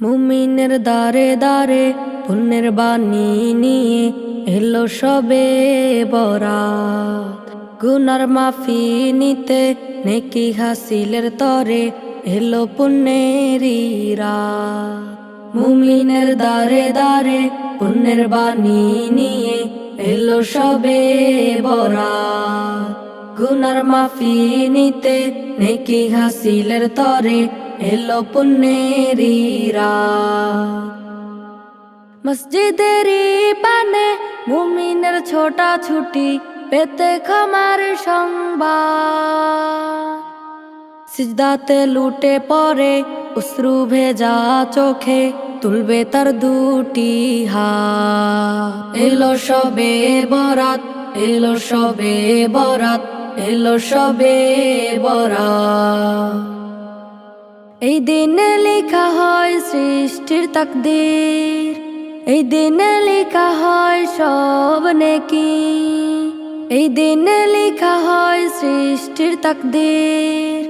মুমিনের দারে দারে পুণ্যের বাণী নিয়ে এলো সবে বরাত। গুনার মাফি নিতে নেকি হাসিলের তরে এলো পুণ্যের রাত। মুমিনের দারে দারে পুণ্যের বাণী নিয়ে এলো সবে বরাত। গুনার মাফি নিতে নেকি হাসিলের তরে এলো পুণ্যেরা মসজিদের পানে মুমিনের ছোটা ছুটি, পেতে খামার সংবাদ। সিজদাতে লুটে পরে উশ্রু ভেজা চোখে, তুলবে তার দুটি হা এলো সবে বরাত, এলো সবে বরাত, এলো সবে বরাত। এই দিনে লেখা হয় সৃষ্টির তাকদীর। এই দিনে লেখা হয় সব নেকি। এই দিনে লেখা হয় সৃষ্টির তাকদীর।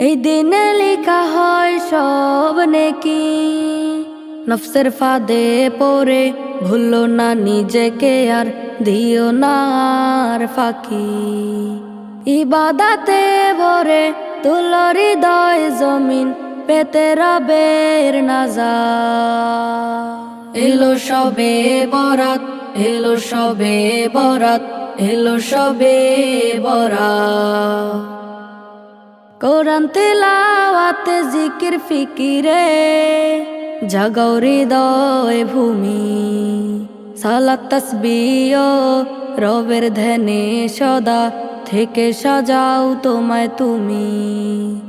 এই দিনে লেখা হয় সব নেকি। নফসের ফাঁদে পড়ে ভুলো না নিজেকে আর দিও না আর ফাঁকি। ইবাদাতে ভরে তুলো হৃদয় জমিন পেতে রবের নাজা এলো সবে বরাত, এলো সবে বরাত, এলো সবে বরাত। কোরআন তেলাওয়াতে, জিকির, ফিকিরে, জাগাও হৃদয়, ভূমি। সালাত তসবিও রবের ধ্যানে সদা থেকে সাজাও তোমায় তুমি।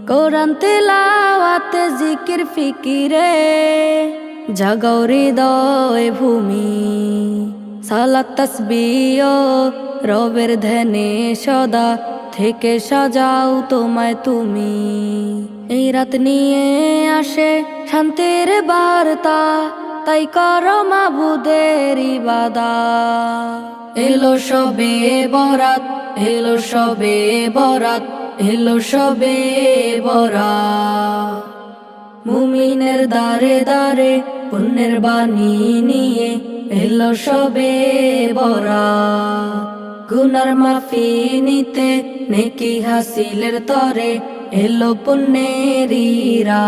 কোরআন তেলাওয়াতে, জিকির, ফিকিরে জাগাও হৃদয়, ভূমি। সালাত তসবিও রবের ধ্যানে সদা থেকে সাজাও তোমায় তুমি। এই রাত নিয়ে আসে শান্তির বার্তা, তাই কর মাবুদের ইবাদা। এলো সবে বরাত এলো সবে বরাত, এলো সবে বরাত। মুমিনের দারে দারে পুণ্যের বাণী নিয়ে এলো সবে বরাত। গুনার মাফি নিতে নেকি হাসিলের তরে এলো পুণ্যেরা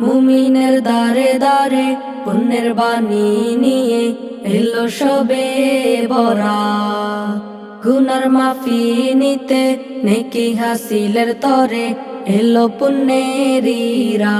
মুমিনের দারে দারে পুণ্যের বাণী নিয়ে এলো সবে বরা গুনার মাফি নিতে নেকি হাসিলের তরে এলো পুণ্যেরা